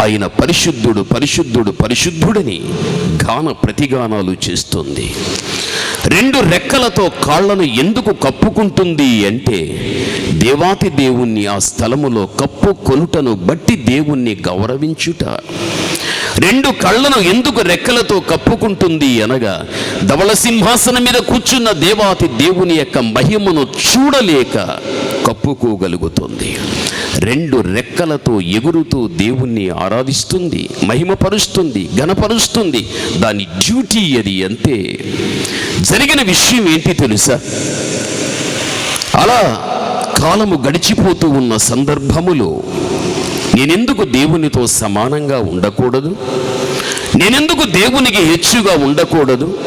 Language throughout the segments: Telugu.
ఆయన పరిశుద్ధుడు పరిశుద్ధుడు పరిశుద్ధుడిని గాన ప్రతిగానాలు చేస్తుంది. రెండు రెక్కలతో కాళ్ళను ఎందుకు కప్పుకుంటుంది అంటే దేవాతి దేవుణ్ణి ఆ స్థలములో కప్పు కొనుటను బట్టి దేవుణ్ణి గౌరవించుట. రెండు కళ్ళను ఎందుకు రెక్కలతో కప్పుకుంటుంది అనగా ధవళ సింహాసనం మీద కూర్చున్న దేవాతి దేవుని యొక్క మహిమను చూడలేక కప్పుకోగలుగుతుంది. రెండు రెక్కలతో ఎగురుతూ దేవుణ్ణి ఆరాధిస్తుంది మహిమపరుస్తుంది ఘనపరుస్తుంది. దాని డ్యూటీ అది అంతే జరిగిన విషయం ఏంటి తెలుసా? అలా కాలము గడిచిపోతూ ఉన్న సందర్భములో నేనెందుకు దేవునితో సమానంగా ఉండకూడదు? నేనెందుకు దేవునికి హెచ్చుగా ఉండకూడదు?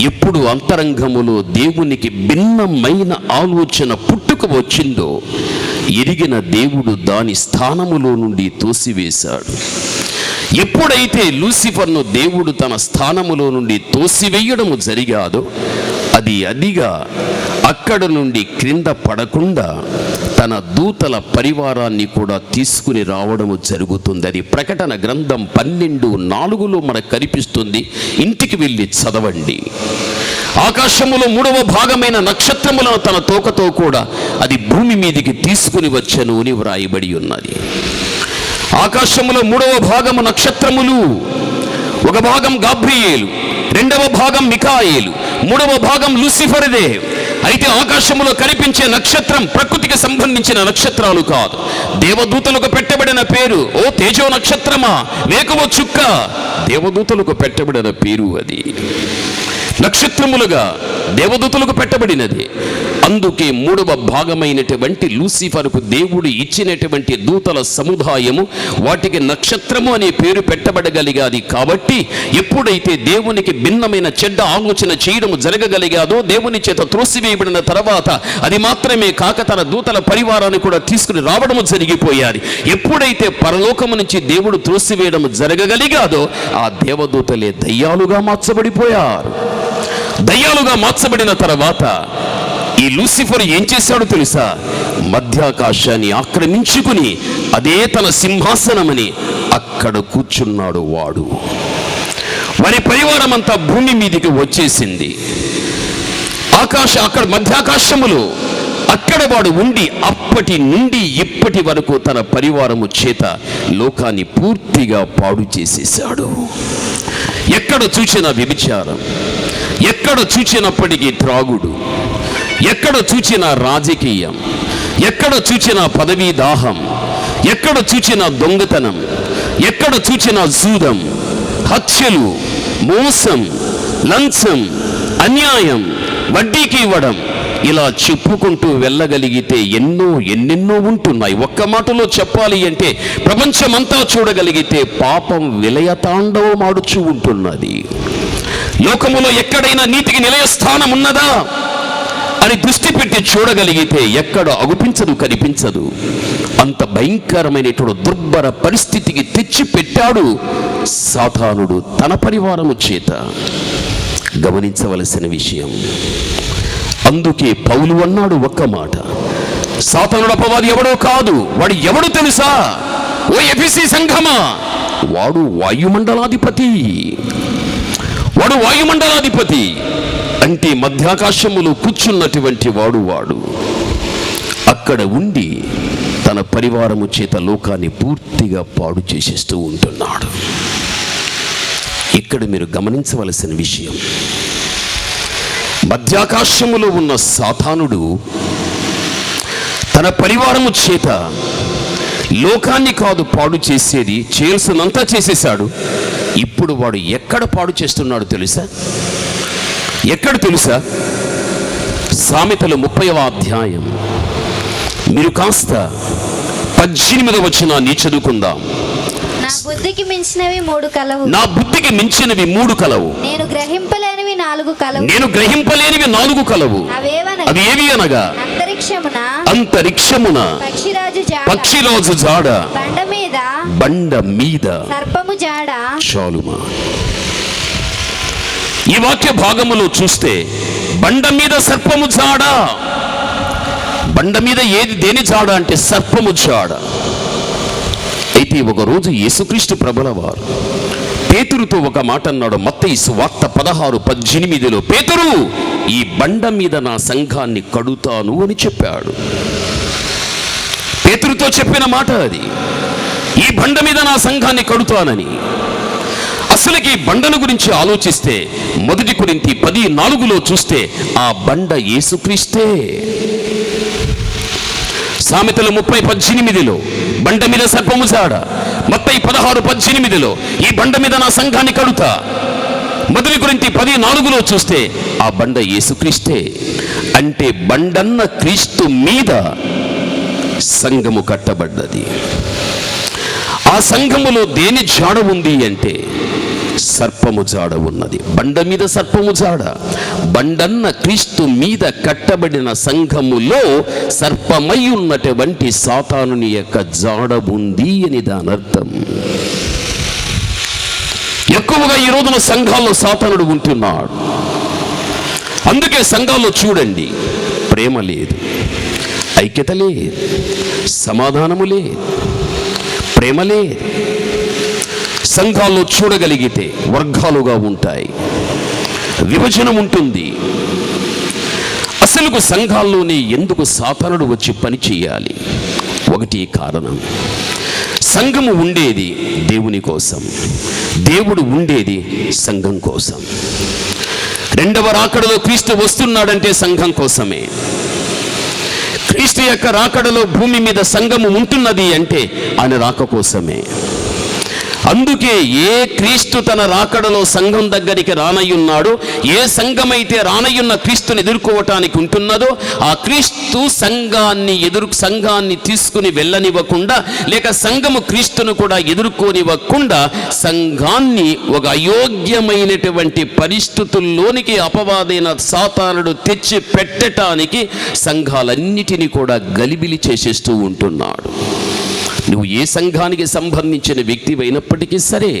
ఎప్పుడు అంతరంగములో దేవునికి భిన్నమైన ఆలోచన పుట్టుక వచ్చిందో ఎరిగిన దేవుడు దాని స్థానములో నుండి తోసివేశాడు. ఎప్పుడైతే లూసిఫర్ను దేవుడు తన స్థానములో నుండి తోసివేయడము జరిగాదో అది అదిగా అక్కడ నుండి క్రింద పడకుండా తన దూతల పరివారాన్ని కూడా తీసుకుని రావడము జరుగుతుంది. అది ప్రకటన గ్రంథం పన్నెండు నాలుగులో మనకు కనిపిస్తుంది. ఇంటికి వెళ్ళి చదవండి. ఆకాశములో మూడవ భాగమైన నక్షత్రములను తన తోకతో కూడా అది భూమి మీదికి తీసుకుని వచ్చను అని వ్రాయబడి ఉన్నది. ఆకాశములో మూడవ భాగము నక్షత్రములు ఒక భాగం గాబ్రియేలు రెండవ భాగం మికాయేలు మూడవ భాగం లూసిఫర్దే. అయితే ఆకాశములో కనిపించే నక్షత్రం ప్రకృతికి సంబంధించిన నక్షత్రాలు కాదు. దేవదూతలకు పెట్టబడిన పేరు ఓ తేజో నక్షత్రమా? వేకువ చుక్క? దేవదూతలకు పెట్టబడిన పేరు అది. నక్షత్రములుగా దేవదూతలకు పెట్టబడినది. అందుకే మూడవ భాగమైనటువంటి లూసిఫర్కు దేవుడు ఇచ్చినటువంటి దూతల సముదాయము వాటికి నక్షత్రము అనే పేరు పెట్టబడగలిగాది. కాబట్టి ఎప్పుడైతే దేవునికి భిన్నమైన చెడ్డ ఆలోచన చేయడం జరగగలిగాదో దేవుని చేత త్రోసివేయబడిన తర్వాత అది మాత్రమే కాక తన దూతల పరివారాన్ని కూడా తీసుకుని రావడము జరిగిపోయాలి ఎప్పుడైతే పరలోకము నుంచి దేవుడు త్రోసివేయడం జరగగలిగాదో ఆ దేవదూతలే దయ్యాలుగా మార్చబడిపోయారు. దయ్యాలుగా మార్చబడిన తర్వాత ఈ లూసిఫర్ ఏం చేశాడో తెలుసా? మధ్యాకాశాన్ని ఆక్రమించుకుని అదే తన సింహాసనమని అక్కడ కూర్చున్నాడు వాడు. వారి పరివారం అంతా భూమి మీదికి వచ్చేసింది. ఆకాశ అక్కడ మధ్యాకాశములు అక్కడ వాడు ఉండి అప్పటి నుండి ఇప్పటి వరకు తన పరివారము చేత లోకాన్ని పూర్తిగా పాడు చేసేసాడు ఎక్కడ చూసిన వ్యభిచారం ఎక్కడ చూచినప్పటికీ త్రాగుడు ఎక్కడ చూచిన రాజకీయం ఎక్కడ చూచిన పదవీ దాహం ఎక్కడ చూచిన దొంగతనం ఎక్కడ చూచిన జూదం హత్యలు మోసం లంచం అన్యాయం వడ్డీకి ఇవ్వడం ఇలా చెప్పుకుంటూ వెళ్ళగలిగితే ఎన్నో ఎన్నెన్నో ఉంటున్నాయి. ఒక్క మాటలో చెప్పాలి అంటే ప్రపంచమంతా చూడగలిగితే పాపం విలయతాండవం ఆడుచూ ఉంటున్నది. లోకములో ఎక్కడైనా నీతికి నిలయ స్థానం ఉన్నదా? అని దృష్టి పెట్టి చూడగలిగితే ఎక్కడ అగుపించదు కనిపించదు. అంత భయంకరమైనటువంటి దుర్భర పరిస్థితికి తెచ్చి పెట్టాడు సాతానుడు తన పరివారము చేత. గమనించవలసిన విషయం అందుకే పౌలు అన్నాడు ఒక్క మాట. సాతనుడు అపవాది ఎవడో కాదు వాడు ఎవడు తెలుసా? ఓ ఎఫిసి సంఘమా? వాడు వాయుమండలాధిపతి. వాడు వాయుమండలాధిపతి. అంటే మధ్యాకాశములో కూర్చున్నటువంటి వాడు వాడు. అక్కడ ఉండి తన పరివారము చేత లోకాన్ని పూర్తిగా పాడు చేసేస్తూ ఉంటున్నాడు. ఇక్కడ మీరు గమనించవలసిన విషయం మధ్యాకాశములో ఉన్న సాతానుడు తన పరివారము చేత లోకాన్ని కాదు పాడు చేసేది చేయాల్సినంతా చేసేశాడు. ఇప్పుడు వాడు ఎక్కడ పాడు చేస్తున్నాడు తెలుసా? ఎక్కడ తెలుసా? సామెతలు ముప్పైవ అధ్యాయం. మీరు కాస్త పద్దెనిమిదవ వచ్చిన నీ చదువుకుందాం. నా బుద్ధికి మించినవి మూడు కలవు. నా బుద్ధికి మించినవి మూడు కలవు. నేను గ్రహింపలేనివి నాలుగు కలవు. నేను గ్రహింపలేనివి నాలుగు కలవు. అవి ఏవి అనగా? అంతరిక్షమున? అంతరిక్షమున? పక్షిరాజు జాడ. పక్షిరాజు జాడ. బండ మీద? బండ మీద. సర్పము జాడ. చాలుమా. ఈ వాక్య భాగములో చూస్తే బండ మీద సర్పము జాడ. బండ మీద ఏది దేని జాడ అంటే సర్పము జాడ. అయితే అయితే ఒకరోజు యేసుక్రీస్తు ప్రభుల వారు పేతురుతో ఒక మాట అన్నాడు. మత్తయి వార్త పదహారు పద్దెనిమిదిలో పేతురు ఈ బండ మీద నా సంఘాన్ని కడుతాను అని చెప్పాడు. పేతురుతో చెప్పిన మాట అది. ఈ బండ మీద నా సంఘాన్ని కడుతానని. అసలుకి బండను గురించి ఆలోచిస్తే మొదటి గురించి పది నాలుగులో చూస్తే ఆ బండ యేసుక్రీస్తే. సామెతలు ముప్పై పద్దెనిమిదిలో బండ మీద సర్పము జాడ. ముప్పై పదహారు పద్దెనిమిదిలో ఈ బండ మీద నా సంఘాన్ని కడుతా. మొదటి గురించి పది నాలుగులో చూస్తే ఆ బండ యేసుక్రీస్తే. అంటే బండన్న క్రీస్తు మీద సంఘము కట్టబడ్డది. ఆ సంఘములో దేని జాడ ఉంది అంటే సర్పము జాడ ఉన్నది. బండ మీద సర్పము జాడ. బండన్న క్రీస్తు మీద కట్టబడిన సంఘములో సర్పమై ఉన్నటువంటి సాతానుని యొక్క జాడ ఉంది అని దాని అర్థం. ఎక్కువగా ఈ రోజున సంఘాల్లో సాతానుడు ఉంటున్నాడు. అందుకే సంఘాల్లో చూడండి ప్రేమ లేదు ఐక్యత లేదు సమాధానము లేదు ప్రేమ లేదు సంఘాల్లో చూడగలిగితే వర్గాలుగా ఉంటాయి. విభజన ఉంటుంది. అసలుకు సంఘాల్లోనే ఎందుకు సాతానుడు వచ్చి పని చేయాలి? ఒకటి కారణం. సంఘము ఉండేది దేవుని కోసం. దేవుడు ఉండేది సంఘం కోసం. రెండవ రాకడలో క్రీస్తు వస్తున్నాడంటే సంఘం కోసమే. క్రీస్తు యొక్క రాకడలో భూమి మీద సంఘము ఉంటున్నది అంటే ఆయన రాక కోసమే. అందుకే ఏ క్రీస్తు తన రాకడలో సంఘం దగ్గరికి రానయ్యున్నాడో ఏ సంఘమైతే రానయ్యున్న క్రీస్తుని ఎదుర్కోవటానికి ఉంటున్నదో ఆ క్రీస్తు సంఘాన్ని ఎదురు సంఘాన్ని తీసుకుని వెళ్ళనివ్వకుండా లేక సంఘము క్రీస్తును కూడా ఎదుర్కోనివ్వకుండా సంఘాన్ని ఒక అయోగ్యమైనటువంటి పరిస్థితుల్లోనికి అపవాదైన సాతానుడు తెచ్చి పెట్టటానికి సంఘాలన్నిటినీ కూడా గలిబిలి చేసేస్తూ ఉంటున్నాడు. నువ్వు ఏ సంఘానికి సంబంధించిన వ్యక్తి అయినప్పటికీ సరే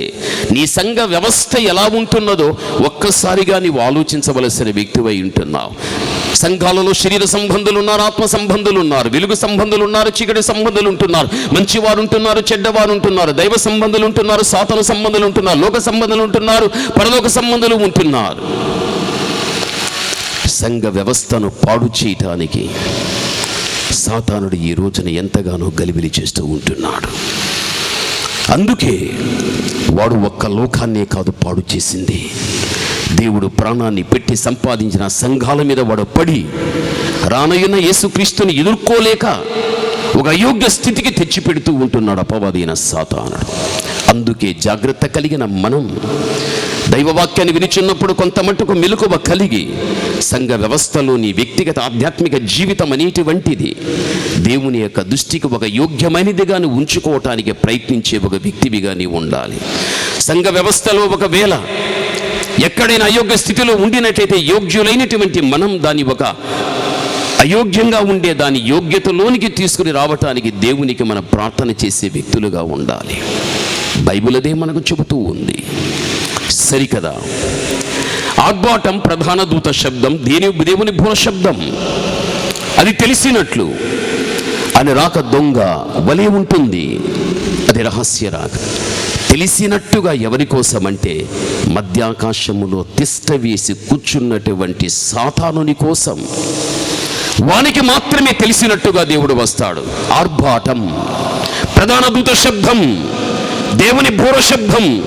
నీ సంఘ వ్యవస్థ ఎలా ఉంటున్నదో ఒక్కసారిగా నీవు ఆలోచించవలసిన వ్యక్తివై ఉంటున్నావు. సంఘాలలో శరీర సంబంధులు ఉన్నారు ఆత్మ సంబంధులు ఉన్నారు వెలుగు సంబంధులు ఉన్నారు చీకటి సంబంధులు ఉంటున్నారు మంచివారు ఉంటున్నారు చెడ్డవారు ఉంటున్నారు దైవ సంబంధులు ఉంటున్నారు సాతన సంబంధులు ఉంటున్నారు లోక సంబంధులు ఉంటున్నారు పరలోక సంబంధులు ఉంటున్నారు. సంఘ వ్యవస్థను పాడు చేయటానికి సాతానుడు ఈ రోజున ఎంతగానో గలిబిలి చేస్తూ ఉంటున్నాడు. అందుకే వాడు ఒక్క లోకాన్నే కాదు పాడు చేసింది. దేవుడు ప్రాణాన్ని పెట్టి సంపాదించిన సంఘాల మీద వాడు పడి రానయ్యున్న యేసుక్రీస్తుని ఎదుర్కోలేక ఒక అయోగ్య స్థితికి తెచ్చిపెడుతూ ఉంటున్నాడు అపవాదైన సాతానుడు. అందుకే జాగ్రత్త కలిగిన మనం. దైవవాక్యాన్ని వినిచున్నప్పుడు కొంత మటుకు మెలకువ కలిగి సంఘ వ్యవస్థలోని వ్యక్తిగత ఆధ్యాత్మిక జీవితం అనేటువంటిది దేవుని యొక్క దృష్టికి ఒక యోగ్యమైనదిగాని ఉంచుకోవటానికి ప్రయత్నించే ఒక వ్యక్తివిగా నీవు ఉండాలి. సంఘ వ్యవస్థలో ఒకవేళ ఎక్కడైనా అయోగ్య స్థితిలో ఉండినట్లయితే యోగ్యులైనటువంటి మనం దాని ఒక అయోగ్యంగా ఉండే దాని యోగ్యతలోనికి తీసుకుని రావటానికి దేవునికి మన ప్రార్థన చేసే వ్యక్తులుగా ఉండాలి. బైబిల్ అదే మనకు చెబుతూ ఉంది. సరికదా? ఆర్భాటం ప్రధాన దూత శబ్దం దేని దేవుని భూల శబ్దం? అది తెలిసినట్లు అని రాక దొంగ వలె ఉంటుంది. అది రహస్య రాక. తెలిసినట్టుగా ఎవరి కోసమంటే మధ్యాకాశములో తిష్ట వేసి కూర్చున్నటువంటి సాతానుని కోసం. వానికి మాత్రమే తెలిసినట్టుగా దేవుడు వస్తాడు. ఆర్భాటం ప్రధాన దూత శబ్దం. దేవుని భూర శబ్దం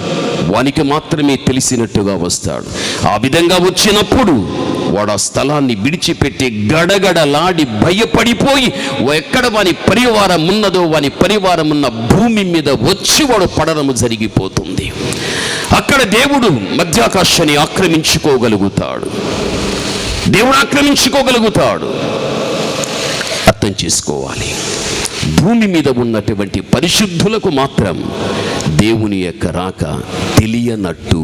వానికి మాత్రమే తెలిసినట్టుగా వస్తాడు. ఆ విధంగా వచ్చినప్పుడు వాడు ఆ స్థలాన్ని విడిచిపెట్టి గడగడలాడి భయపడిపోయి ఎక్కడ వాని పరివారం ఉన్నదో వాని పరివారం ఉన్న భూమి మీద వచ్చి వాడు పడడం జరిగిపోతుంది. అక్కడ దేవుడు మధ్యాకాశాన్ని ఆక్రమించుకోగలుగుతాడు. దేవుడు ఆక్రమించుకోగలుగుతాడు. అర్థం చేసుకోవాలి. భూమి మీద ఉన్నటువంటి పరిశుద్ధులకు మాత్రం దేవుని యొక్క రాక తెలియనట్టు.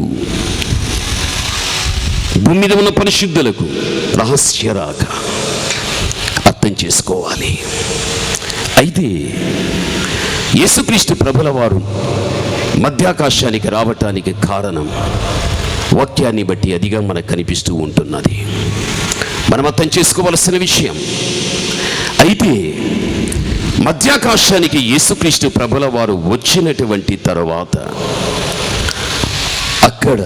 భూమి మీద ఉన్న పరిశుద్ధులకు రహస్య రాక అర్థం చేసుకోవాలి. అయితే యేసుక్రీస్తు ప్రభుల వారు మధ్యాకాశానికి రావటానికి కారణం వాక్యాన్ని బట్టి అదిగా మనకు కనిపిస్తూ ఉంటున్నది. మనం అర్థం చేసుకోవలసిన విషయం అయితే మధ్యాకాశానికి యేసుక్రీస్తు ప్రభుల వారు వచ్చినటువంటి తరువాత అక్కడ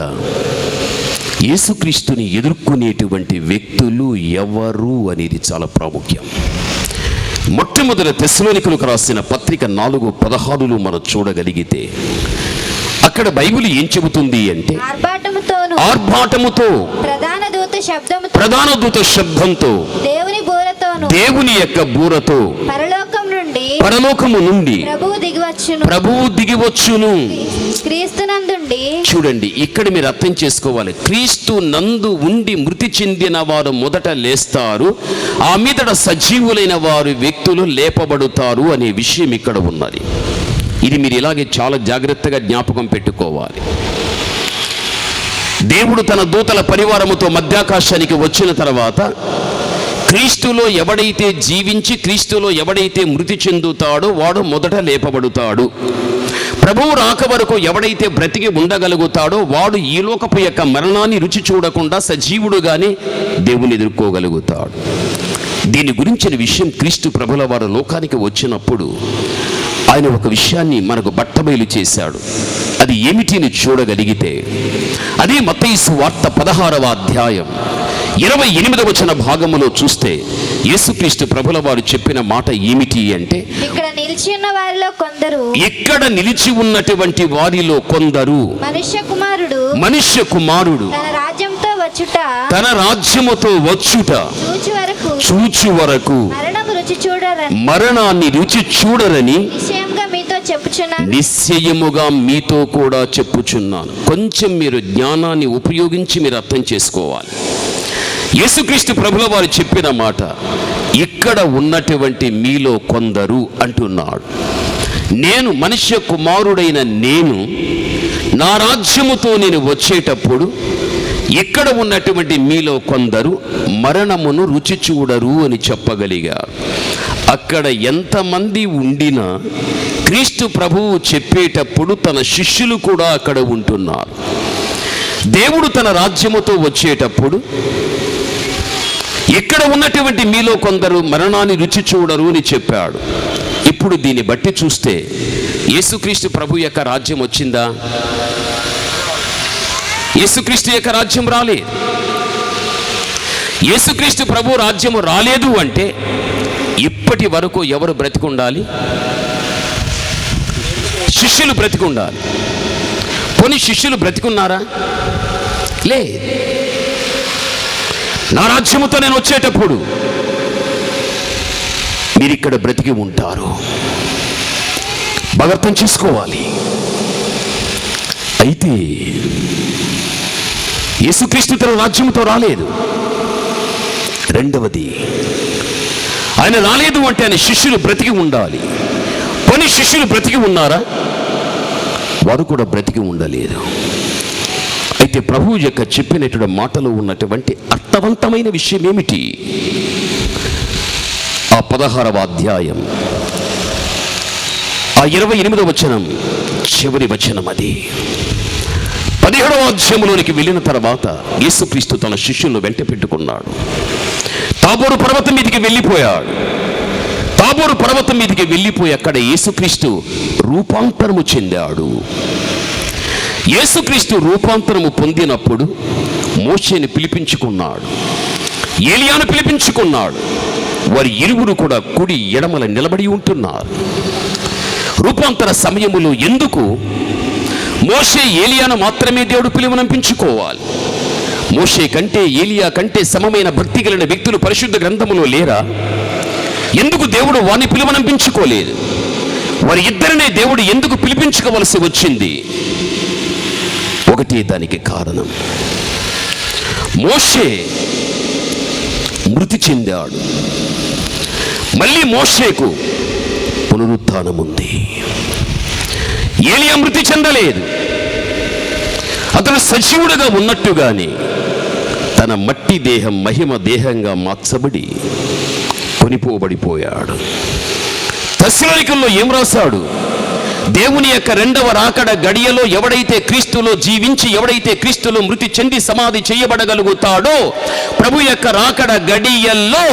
యేసుక్రీస్తుని ఎదుర్కొనేటువంటి వ్యక్తులు ఎవరు అనేది చాలా ప్రాముఖ్యం. మొట్టమొదటి తెస్సలోనికులకు రాసిన పత్రిక నాలుగు పదహారులు మనం చూడగలిగితే అక్కడ బైబిల్ ఏం చెబుతుంది అంటే ఆర్భాటముతో ప్రధాన దూత శబ్దంతో దేవుని బూరతోను దేవుని యొక్క బూరతో పరలోకము నుండి ప్రభువు దిగివచ్చును. ప్రభువు దిగివచ్చును. క్రీస్తునందుండి. చూడండి ఇక్కడ మీరు అర్థం చేసుకోవాలి. క్రీస్తు నందు ఉండి మృతి చెందిన వారు మొదట లేస్తారు. ఆ మీదట సజీవులైన వారు వ్యక్తులు లేపబడుతారు అనే విషయం ఇక్కడ ఉన్నది. ఇది మీరు ఇలాగే చాలా జాగ్రత్తగా జ్ఞాపకం పెట్టుకోవాలి. దేవుడు తన దూతల పరివారముతో మధ్యాకాశానికి వచ్చిన తర్వాత క్రీస్తులో ఎవడైతే జీవించి క్రీస్తులో ఎవడైతే మృతి చెందుతాడో వాడు మొదట లేపబడుతాడు. ప్రభువు రాక వరకు ఎవడైతే బ్రతికి ఉండగలుగుతాడో వాడు ఈ లోకపు యొక్క మరణాన్ని రుచి చూడకుండా సజీవుడుగానే దేవుని ఎదుర్కోగలుగుతాడు. దీని గురించిన విషయం క్రీస్తు ప్రభుల వారు లోకానికి వచ్చినప్పుడు ఆయన ఒక విషయాన్ని మనకు బట్టబయలు చేశాడు. అది ఏమిటిని చూడగలిగితే? అదే మత్తయి వార్త పదహారవ అధ్యాయం. ఇరవై ఎనిమిదవ వచన భాగములో చూస్తే యేసుక్రీస్తు ప్రభుల వారు చెప్పిన మాట ఏమిటి అంటే ఇక్కడ నిలిచి ఉన్న వారిలో కొందరు ఇక్కడ నిలిచి ఉన్నటువంటి వారిలో కొందరు మనుష్య కుమారుడు మనుష్య కుమారుడు తన రాజ్యంతో వచ్చుట తన రాజ్యముతో వచ్చుట చూచి వరకు చూచు వరకు మరణం రుచి చూడరని మరణాన్ని రుచి చూడరని నిశ్చయంగా మీతో చెప్పుచున్నాను. నిశ్చయముగా మీతో కూడా చెప్పుచున్నాను. కొంచెం మీరు జ్ఞానాన్ని ఉపయోగించి మీరు అర్థం చేసుకోవాలి. యేసుక్రీస్తు ప్రభుల వారు చెప్పిన మాట ఇక్కడ ఉన్నటువంటి మీలో కొందరు అంటున్నాడు. నేను మనుష్య కుమారుడైన నేను నా రాజ్యముతో నేను వచ్చేటప్పుడు ఇక్కడ ఉన్నటువంటి మీలో కొందరు మరణమును రుచి చూడరు అని చెప్పగలిగారు. అక్కడ ఎంతమంది ఉండినా క్రీస్తు ప్రభువు చెప్పేటప్పుడు తన శిష్యులు కూడా అక్కడ ఉంటున్నారు. దేవుడు తన రాజ్యముతో వచ్చేటప్పుడు ఇక్కడ ఉన్నటువంటి మీలో కొందరు మరణాన్ని రుచి చూడరు అని చెప్పాడు. ఇప్పుడు దీన్ని బట్టి చూస్తే యేసుక్రీస్తు ప్రభు యొక్క రాజ్యం వచ్చిందా? యేసుక్రీస్తు యొక్క రాజ్యం రాలేదు యేసుక్రీస్తు ప్రభు రాజ్యము రాలేదు అంటే ఇప్పటి వరకు ఎవరు బ్రతికుండాలి? శిష్యులు బ్రతికుండాలి. పోనీ శిష్యులు బ్రతికున్నారా? లేదు నా రాజ్యముతో నేను వచ్చేటప్పుడు మీరు ఇక్కడ బ్రతికి ఉంటారు. బాగా చేసుకోవాలి. అయితే యేసుక్రీస్తు తన రాజ్యముతో రాలేదు. రెండవది ఆయన రాలేదు అంటే ఆయన శిష్యులు బ్రతికి ఉండాలి. కొన్ని శిష్యులు బ్రతికి ఉన్నారా? వారు కూడా బ్రతికి ఉండలేదు అయితే ప్రభువు యొక్క చెప్పినటువంటి మాటలో ఉన్నటువంటి అర్థవంతమైన విషయం ఏమిటి? ఆ పదహారవ అధ్యాయం. ఆ ఇరవై ఎనిమిదవ వచనం చివరి వచనం అది. పదిహేడవ అధ్యాయంలోనికి వెళ్ళిన తర్వాత యేసుక్రీస్తు తన శిష్యులను వెంట పెట్టుకున్నాడు. తాబోరు పర్వతం మీదకి వెళ్ళిపోయాడు. తాబోరు పర్వతం మీదకి వెళ్ళిపోయి అక్కడ యేసుక్రీస్తు రూపాంతరము చెందాడు. యేసుక్రీస్తు రూపాంతరము పొందినప్పుడు మోషేని పిలిపించుకున్నాడు. ఏలియాను పిలిపించుకున్నాడు. వారి ఇరువురు కూడా కుడి ఎడమల నిలబడి ఉంటున్నారు. రూపాంతర సమయములో ఎందుకు మోషే ఏలియాను మాత్రమే దేవుడు పిలువనంపించుకోవాలి మోషే కంటే ఏలియా కంటే సమమైన భక్తి కలిగిన వ్యక్తులు పరిశుద్ధ గ్రంథములో లేరా? ఎందుకు దేవుడు వారిని పిలువనంపించుకోలేదు వారి ఇద్దరినే దేవుడు ఎందుకు పిలిపించుకోవలసి వచ్చింది? ఒకటి దానికి కారణం. మోషే మృతి చెందాడు. మళ్ళీ మోషేకు పునరుత్నం ఉంది. ఏలియా మృతి చెందలేదు. అతను సజీవుడుగా ఉన్నట్టుగానే తన మట్టి దేహం మహిమ దేహంగా మార్చబడి కొనిపోబడిపోయాడు. తస్సలోనికల్లో ఏం రాశాడు? దేవుని యొక్క రెండవ రాకడ గడియలో ఎవడైతే క్రీస్తులో జీవించి ఎవడైతే క్రీస్తులో మృతి చెంది సమాధి చేయబడగలుగుతాడో ప్రభు యొక్క రాకడ గడియల్లో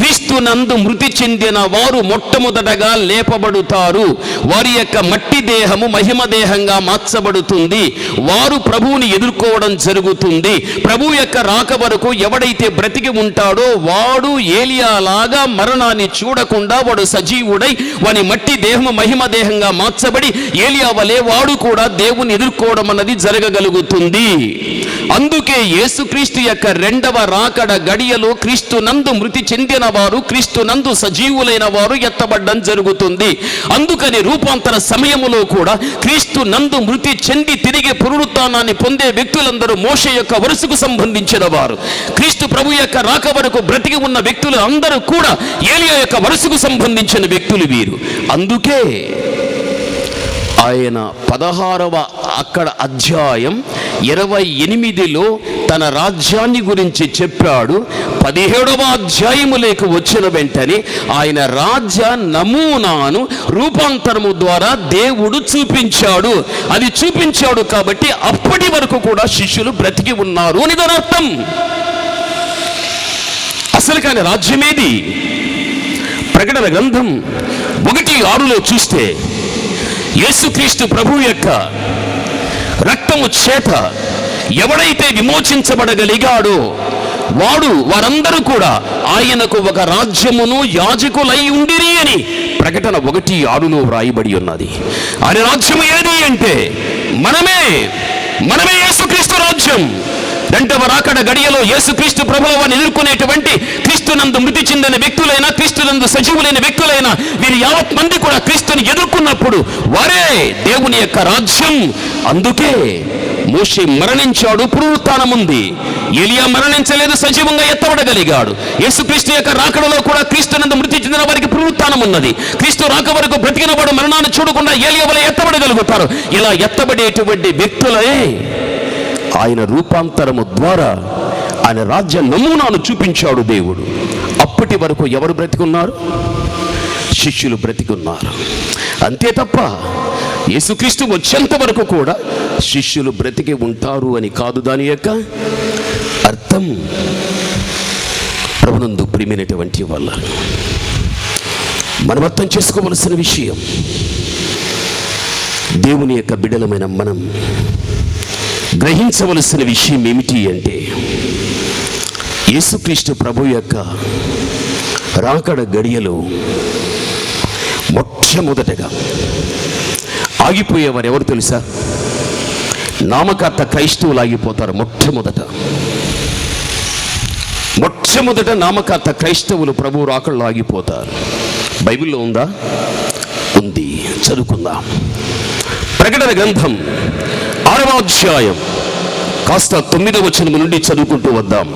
క్రీస్తు నందు మృతి చెందిన వారు మొట్టమొదటగా లేపబడుతారు. వారి యొక్క మట్టి దేహము మహిమ దేహంగా మార్చబడుతుంది. వారు ప్రభువుని ఎదుర్కోవడం జరుగుతుంది. ప్రభు యొక్క రాక వరకు ఎవడైతే బ్రతికి ఉంటాడో వాడు ఏలియాలాగా మరణాన్ని చూడకుండా వాడు సజీవుడై వాని మట్టి దేహము మహిమ దేహంగా మార్చబడి ఏలియా వలె వాడు కూడా దేవుని ఎదుర్కోవడం అన్నది జరగగలుగుతుంది. అందుకే యేసుక్రీస్తు యొక్క రెండవ రాకడ గడియలో క్రీస్తు నందు మృతి చెందిన వారు క్రీస్తు నందు సజీవులైన వారు ఎత్తబడ్డం జరుగుతుంది. అందుకని రూపాంతర సమయములో కూడా క్రీస్తు నందు మృతి చెంది తిరిగి పునరుత్నాన్ని పొందే వ్యక్తులందరూ మోష యొక్క వరుసకు సంబంధించిన వారు. క్రీస్తు ప్రభు యొక్క రాక వరకు బ్రతికి ఉన్న వ్యక్తులు అందరూ కూడా ఏలియా యొక్క వరుసకు సంబంధించిన వ్యక్తులు వీరు. అందుకే ఆయన పదహారవ అక్కడ అధ్యాయం ఇరవై ఎనిమిదిలో తన రాజ్యాన్ని గురించి చెప్పాడు. పదిహేడవ అధ్యాయములేకి వచ్చిన వెంటనే ఆయన రాజ్య నమూనాను రూపాంతరము ద్వారా దేవుడు చూపించాడు. అది చూపించాడు కాబట్టి అప్పటి వరకు కూడా శిష్యులు బ్రతికి ఉన్నారు అని దాని అర్థం. అసలు కానీ రాజ్యమేది? ప్రకటన గ్రంథం ఒకటి ఆరులో చూస్తే యేసుక్రీస్తు ప్రభు యొక్క రక్తము చేత ఎవడైతే విమోచించబడగలిగాడో వాడు వారందరూ కూడా ఆయనకు ఒక రాజ్యమును యాజకులై ఉండిరి అని ప్రకటన ఒకటి ఆరులో వ్రాయబడి ఉన్నది. ఆయన రాజ్యము ఏది అంటే మనమే మనమే యేసుక్రీస్తు రాజ్యం. రెండవ రాకడ గడియలో యేసుక్రీస్తు ప్రభావాన్ని ఎదుర్కొనేటువంటి క్రీస్తునందు మృతి చెందిన వ్యక్తులైన క్రీస్తునందు సజీవులైన వ్యక్తులైన వీరు యావత్ మంది కూడా క్రీస్తుని ఎదుర్కొన్నప్పుడు వారే దేవుని యొక్క రాజ్యం. అందుకే మోషే మరణించాడు పునరుత్థానముంది ఎలియా మరణించలేదు సజీవంగా ఎత్తబడగలిగాడు. యేసుక్రీస్తు యొక్క రాకడలో కూడా క్రీస్తునందు మృతి చెందిన వారికి పునరుత్నం ఉన్నది. క్రీస్తు రాక వరకు బ్రతికిన వాడు మరణాన్ని చూడకుండా ఏలియా వల్ల ఎత్తబడగలుగుతారు. ఇలా ఎత్తబడేటువంటి వ్యక్తులే ఆయన రూపాంతరము ద్వారా ఆయన రాజ్య నమూనాను చూపించాడు దేవుడు. అప్పటి వరకు ఎవరు బ్రతికున్నారు? శిష్యులు బ్రతికున్నారు. అంతే తప్ప యేసుక్రీస్తు వచ్చేంత వరకు కూడా శిష్యులు బ్రతికి ఉంటారు అని కాదు దాని యొక్క అర్థం. ప్రభునందు ప్రియమైనటువంటి వల్ల మనం అర్థం చేసుకోవలసిన విషయం దేవుని యొక్క బిడలమైన మనం గ్రహించవలసిన విషయం ఏమిటి అంటే యేసుక్రీస్తు ప్రభు యొక్క రాకడ గడియలో మొట్టమొదటగా ఆగిపోయేవారు ఎవరు తెలుసా? నామకర్త క్రైస్తవులు ఆగిపోతారు మొట్టమొదట. మొట్టమొదట నామకర్త క్రైస్తవులు ప్రభు రాకళ్ళు ఆగిపోతారు. బైబిల్లో ఉందా? ఉంది. చదువుకుందాం. ప్రకటన గ్రంథం ఆరవ అధ్యాయం కాస్త తొమ్మిదవ వచనము నుండి చదువుకుంటూ వద్దాం.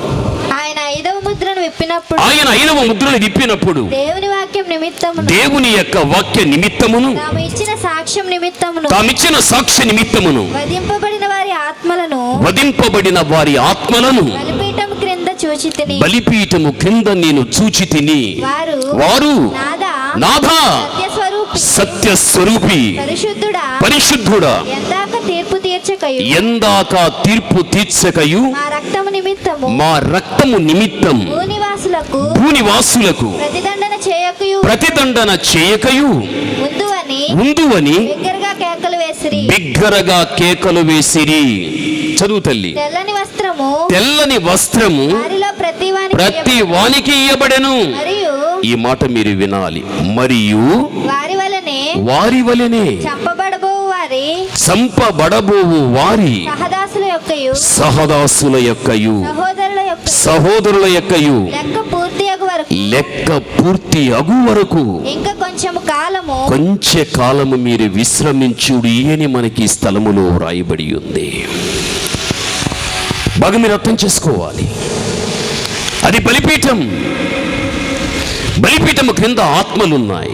ఆయన ఐదవ ముద్రను విప్పినప్పుడు ఆయన ఐదవ ముద్రను విప్పినప్పుడు దేవుని వాక్యం నిమిత్తమును దేవుని యొక్క వాక్య నిమిత్తమును. తాము ఇచ్చిన సాక్ష్యం నిమిత్తమును. తామిచ్చిన సాక్ష్య నిమిత్తమును. వధింపబడిన వారి ఆత్మలను. వధింపబడిన వారి ఆత్మలను. బలిపీఠం క్రింద చూచి తిని బలిపీఠము క్రింద నేను చూచి తిని వారు వారు నాదా సత్య స్వరూపి పరిశుద్ధుడా పరిశుద్ధుడా. ఎందాక తీర్పు తీర్చకయు ఎందాక తీర్పు తీర్చకయు. మా రక్తము నిమిత్తము. మా రక్తము నిమిత్తం. భూనివాసులకు. భూనివాసులకు. ప్రతిదండన చేయకయు. ప్రతిదండన చేయకయు. ఉందువని బిగ్గరగా కేకలు వేసిరి. బిగ్గరగా కేకలు వేసిరి. చదువు తల్లి. తెల్లని వస్త్రము తెల్లని వస్త్రము వారిలో ప్రతి వానికి ప్రతి వానికి ఇయ్యబడెను. మరియు ఈ మాట మీరు వినాలి. మరియు వారి వలనే వారి వలనే చంపబడబో వారి సంపబడబోవు వారి సహదాసుల యొక్కయు. సహదాసుల యొక్కయు. సహోదరుల యొక్క సహోదరుల యొక్కయు. లెక్క పూర్తి అగు వరకు ఇంకా కొంచెం కాలము. కొంచె కాలము మీరు విశ్రమించుడి అని మనకి స్థలములో వ్రాయబడి ఉంది. బాగా మీరు అర్థం చేసుకోవాలి. అది బలిపీఠం. బలిపీఠము క్రింద ఆత్మలున్నాయి.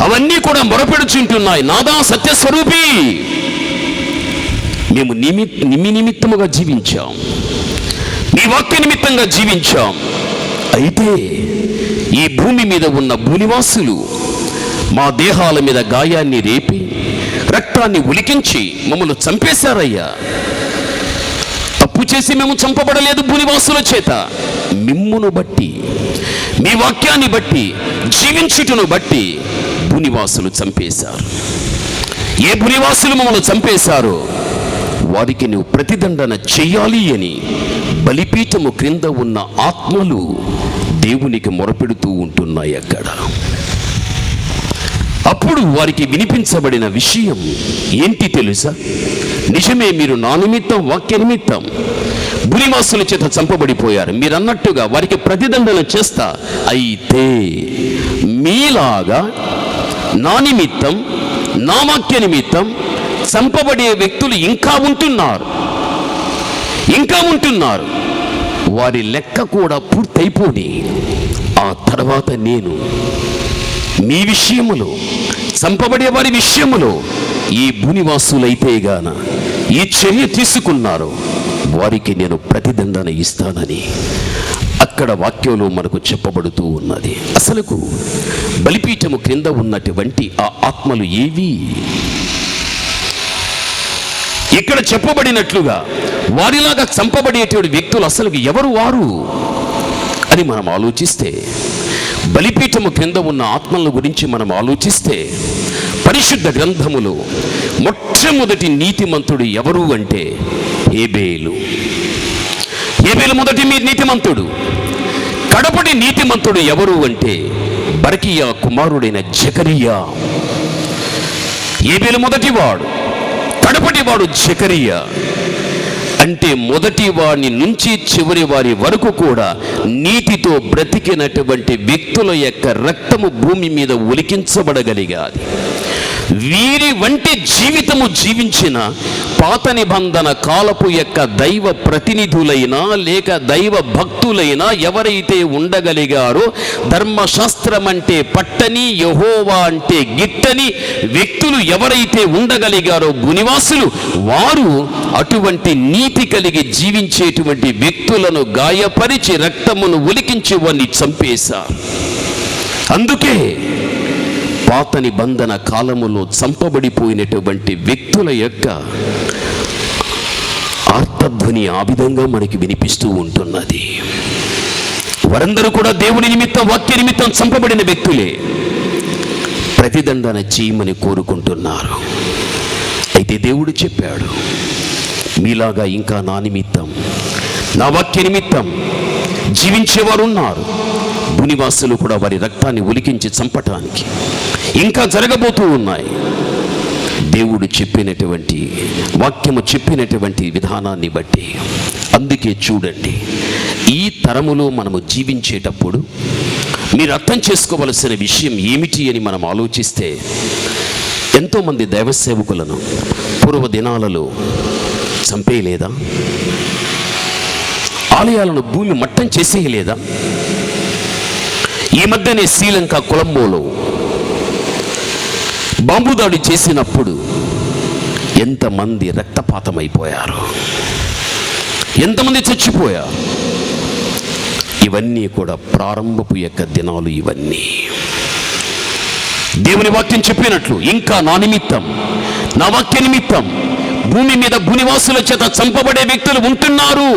అవన్నీ కూడా మొరపెడుచుంటున్నాయి. నాదా సత్యస్వరూపి మేము నిమి నిమి నిమిత్తముగా జీవించాం. నీ వాక్య నిమిత్తంగా జీవించాం. అయితే ఈ భూమి మీద ఉన్న భూనివాసులు మా దేహాల మీద గాయాన్ని రేపి రక్తాన్ని ఉలికించి మమ్మల్ని చంపేశారయ్యా. తప్పు చేసి మేము చంపబడలేదు భూనివాసుల చేత. మిమ్మును బట్టి మీ వాక్యాన్ని బట్టి జీవించుటను బట్టి భూనివాసులు చంపేశారు. ఏ భూనివాసులు మమ్మల్ని చంపేశారో వారికి నువ్వు ప్రతిదండన చెయ్యాలి అని బలిపీఠము క్రింద ఉన్న ఆత్మలు దేవునికి మొరపెడుతూ ఉంటున్నాయి అక్కడ. అప్పుడు వారికి వినిపించబడిన విషయం ఏంటి తెలుసా? నిజమే మీరు నా నిమిత్తం వాక్య నిమిత్తం భూనివాసుల చేత చంపబడిపోయారు. మీరు అన్నట్టుగా వారికి ప్రతిదండన చేస్తా అయితే మీలాగా నా నిమిత్తం నా వాక్య నిమిత్తం చంపబడే వ్యక్తులు ఇంకా ఉంటున్నారు. ఇంకా ఉంటున్నారు. వారి లెక్క కూడా పూర్తయిపోని. ఆ తర్వాత నేను మీ విషయములో చంపబడే వారి విషయములో ఈ భూనివాసులైతే గాన ఈ చర్య తీసుకున్నారు. వారికి నేను ప్రతిదండన ఇస్తానని అక్కడ వాక్యంలో మనకు చెప్పబడుతూ ఉన్నది. అసలుకు బలిపీఠము క్రింద ఉన్నటువంటి ఆ ఆత్మలు ఏవి? ఇక్కడ చెప్పబడినట్లుగా వారిలాగా చంపబడేటువంటి వ్యక్తులు అసలు ఎవరు వారు? అని మనం ఆలోచిస్తే బలిపీఠము క్రింద ఉన్న ఆత్మల గురించి మనం ఆలోచిస్తే పరిశుద్ధ గ్రంథములో మొట్టమొదటి నీతిమంతుడు ఎవరు అంటే ఏబేలు ఏబేలు మొదటి మీ నీతిమంతుడు. కడపటి నీతిమంతుడు ఎవరు అంటే బరకియా కుమారుడైన జకరియా. ఏబేలు మొదటివాడు. కడపటివాడు జకరియా. అంటే మొదటి వాని నుంచి చివరి వారి వరకు కూడా నీతితో బ్రతికినటువంటి వ్యక్తుల యొక్క రక్తము భూమి మీద ఒలికించబడగలిగాది. వీరి వంటి జీవితము జీవించిన పాత నిబంధన కాలపు యొక్క దైవ ప్రతినిధులైనా లేక దైవ భక్తులైనా ఎవరైతే ఉండగలిగారో ధర్మశాస్త్రం అంటే పట్టని యహోవా అంటే గిట్టని వ్యక్తులు ఎవరైతే ఉండగలిగారో గునివాసులు వారు అటువంటి నీతి కలిగి జీవించేటువంటి వ్యక్తులను గాయపరిచి రక్తమును ఉలికించి వారిని చంపేశారు. అందుకే పాత నిబంధన కాలములో చంపబడిపోయినటువంటి వ్యక్తుల యొక్క ఆర్తధ్వని ఆ విధంగా మనకి వినిపిస్తూ ఉంటున్నది. వారందరూ కూడా దేవుని నిమిత్తం వాక్య నిమిత్తం చంపబడిన వ్యక్తులే. ప్రతిదండన చేయమని కోరుకుంటున్నారు. అయితే దేవుడు చెప్పాడు మీలాగా ఇంకా నా నిమిత్తం నా వాక్య నిమిత్తం జీవించేవారు ఉన్నారు భూనివాసులు కూడా వారి రక్తాన్ని ఒలికించి చంపటానికి. ఇంకా జరగబోతూ ఉన్నాయి. దేవుడు చెప్పినటువంటి వాక్యము చెప్పినటువంటి విధానాన్ని బట్టి అందుకే చూడండి ఈ తరములో మనము జీవించేటప్పుడు మీరు అర్థం చేసుకోవలసిన విషయం ఏమిటి అని మనం ఆలోచిస్తే ఎంతోమంది దైవ సేవకులను పూర్వ దినాలలో చంపేయలేదా? ఆలయాలను భూమి మట్టం చేసేయలేదా? ఈ మధ్యనే శ్రీలంక కొలంబోలో బాంబుదాడి చేసినప్పుడు ఎంతమంది రక్తపాతమైపోయారు? ఎంతమంది చచ్చిపోయారు? ఇవన్నీ కూడా ప్రారంభపు యొక్క దినాలు ఇవన్నీ. దేవుని వాక్యం చెప్పినట్లు ఇంకా నా నిమిత్తం నా వాక్య నిమిత్తం భూమి మీద భూనివాసుల చేత చంపబడే వ్యక్తులు ఉంటున్నారు.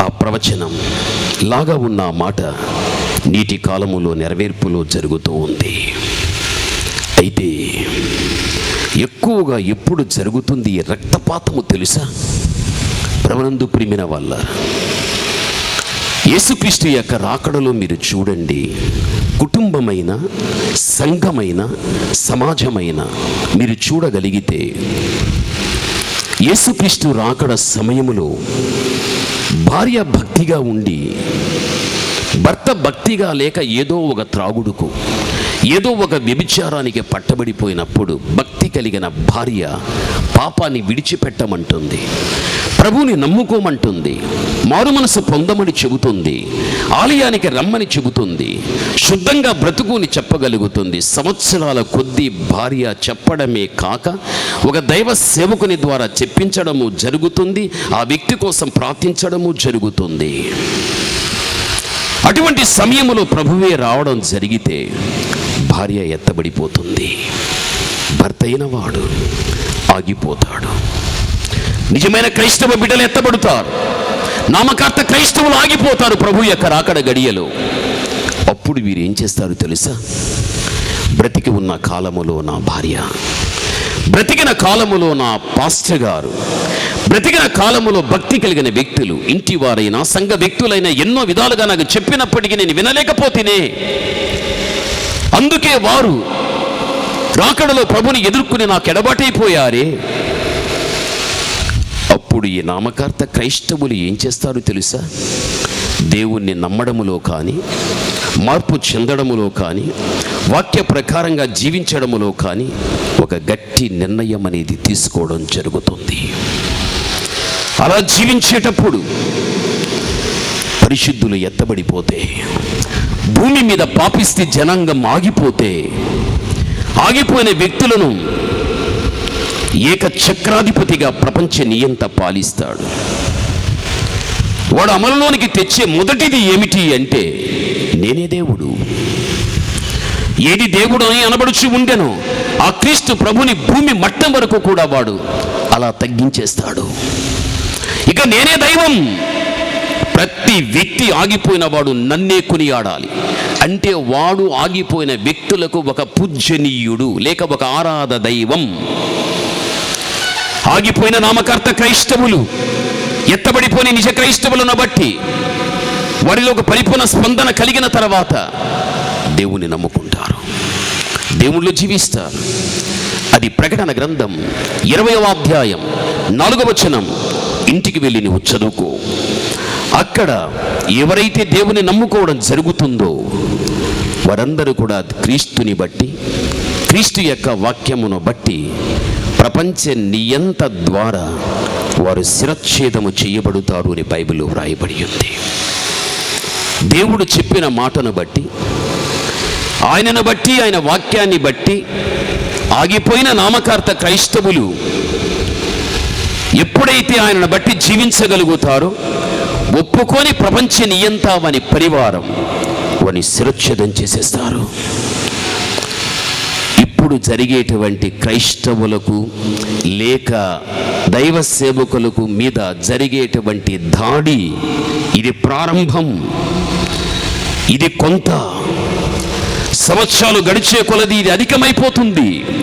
ఆ ప్రవచనం లాగా ఉన్న మాట నీటి కాలములో నెరవేర్పులో జరుగుతూ ఉంది. అయితే ఎక్కువగా ఎప్పుడు జరుగుతుంది రక్తపాతము తెలుసా? ప్రవనందు ప్రిమిన వల్ల యేసుక్రీస్తు యొక్క రాకడలో మీరు చూడండి. కుటుంబమైన సంఘమైన సమాజమైన మీరు చూడగలిగితే యేసుక్రీస్తు రాకడ సమయములో భార్య భక్తిగా ఉండి భర్త భక్తిగా లేక ఏదో ఒక త్రాగుడుకు ఏదో ఒక వ్యభిచారానికి పట్టబడిపోయినప్పుడు భక్తి కలిగిన భార్య పాపాన్ని విడిచిపెట్టమంటుంది. ప్రభువుని నమ్ముకోమంటుంది. మారు మనసు పొందమని చెబుతుంది. ఆలయానికి రమ్మని చెబుతుంది. శుద్ధంగా బ్రతుకుని చెప్పగలుగుతుంది. సంవత్సరాల కొద్దీ భార్య చెప్పడమే కాక ఒక దైవ సేవకుని ద్వారా చెప్పించడము జరుగుతుంది. ఆ వ్యక్తి కోసం ప్రార్థించడము జరుగుతుంది. అటువంటి సమయంలో ప్రభువే రావడం జరిగితే భార్య ఎత్తబడిపోతుంది. భర్త అయిన వాడు ఆగిపోతాడు. నిజమైన క్రైస్తవ బిడ్డలు ఎత్తబడుతారు. నామకార్త క్రైస్తవులు ఆగిపోతారు ప్రభు యొక్క రాకడ గడియలో. అప్పుడు వీరు ఏం చేస్తారు తెలుసా? బ్రతికి ఉన్న కాలములో నా భార్య బ్రతికిన కాలములో నా పాస్టర్ గారు బ్రతికిన కాలములో భక్తి కలిగిన వ్యక్తులు ఇంటి వారైనా సంఘ వ్యక్తులైనా ఎన్నో విధాలుగా నాకు చెప్పినప్పటికీ నేను వినలేకపోతేనే అందుకే వారు రాకడలో ప్రభుని ఎదుర్కొని నాకు ఎడబాటైపోయారే. అప్పుడు ఈ నామకార్త క్రైస్తవులు ఏం చేస్తారో తెలుసా? దేవుణ్ణి నమ్మడములో కానీ మార్పు చెందడములో కానీ వాక్య ప్రకారంగా జీవించడములో కానీ ఒక గట్టి నిర్ణయం అనేది తీసుకోవడం జరుగుతుంది. అలా జీవించేటప్పుడు పరిశుద్ధులు ఎత్తబడిపోతే భూమి మీద పాపిస్తే జనాంగం ఆగిపోతే ఆగిపోయిన వ్యక్తులను ఏక చక్రాధిపతిగా ప్రపంచ నియంత పాలిస్తాడు. వాడు అమలులోనికి తెచ్చే మొదటిది ఏమిటి అంటే నేనే దేవుడు. ఏది దేవుడు అని అనబడుచు ఉండెను ఆ క్రీస్తు ప్రభుని భూమి మట్టం వరకు కూడా వాడు అలా తగ్గించేస్తాడు. ఇక నేనే దైవం. ప్రతి వ్యక్తి ఆగిపోయిన వాడు నన్నే కొనియాడాలి. అంటే వాడు ఆగిపోయిన వ్యక్తులకు ఒక పూజనీయుడు లేక ఒక ఆరాధ దైవం. ఆగిపోయిన నామకర్త క్రైస్తవులు ఎత్తబడిపోయిన నిజ క్రైస్తవులను బట్టి వారిలో ఒక పరిపూర్ణ స్పందన కలిగిన తర్వాత దేవుని నమ్ముకుంటారు. దేవుళ్ళు జీవిస్తారు. అది ప్రకటన గ్రంథం ఇరవయవ అధ్యాయం నాలుగవ వచనం. ఇంటికి వెళ్ళి నువ్వు చదువుకో. అక్కడ ఎవరైతే దేవుని నమ్ముకోవడం జరుగుతుందో వారందరూ కూడా క్రీస్తుని బట్టి క్రీస్తు యొక్క వాక్యమును బట్టి ప్రపంచ నియంత ద్వారా వారు శిరచ్ఛేదము చేయబడుతారు అని బైబిల్లో వ్రాయబడి ఉంది. దేవుడు చెప్పిన మాటను బట్టి ఆయనను బట్టి ఆయన వాక్యాన్ని బట్టి ఆగిపోయిన నామకార్థ క్రైస్తవులు ఎప్పుడైతే ఆయనను బట్టి జీవించగలుగుతారో ఒప్పుకొని ప్రపంచ నియంతామని పరివారం వాని శిరచ్ఛేదం చేసేస్తారు. ఇప్పుడు జరిగేటువంటి క్రైస్తవులకు లేక దైవ సేవకులకు మీద జరిగేటువంటి దాడి ఇది ప్రారంభం. ఇది కొంత. సంవత్సరాలు గడిచే కొలది ఇది అధికమైపోతుంది.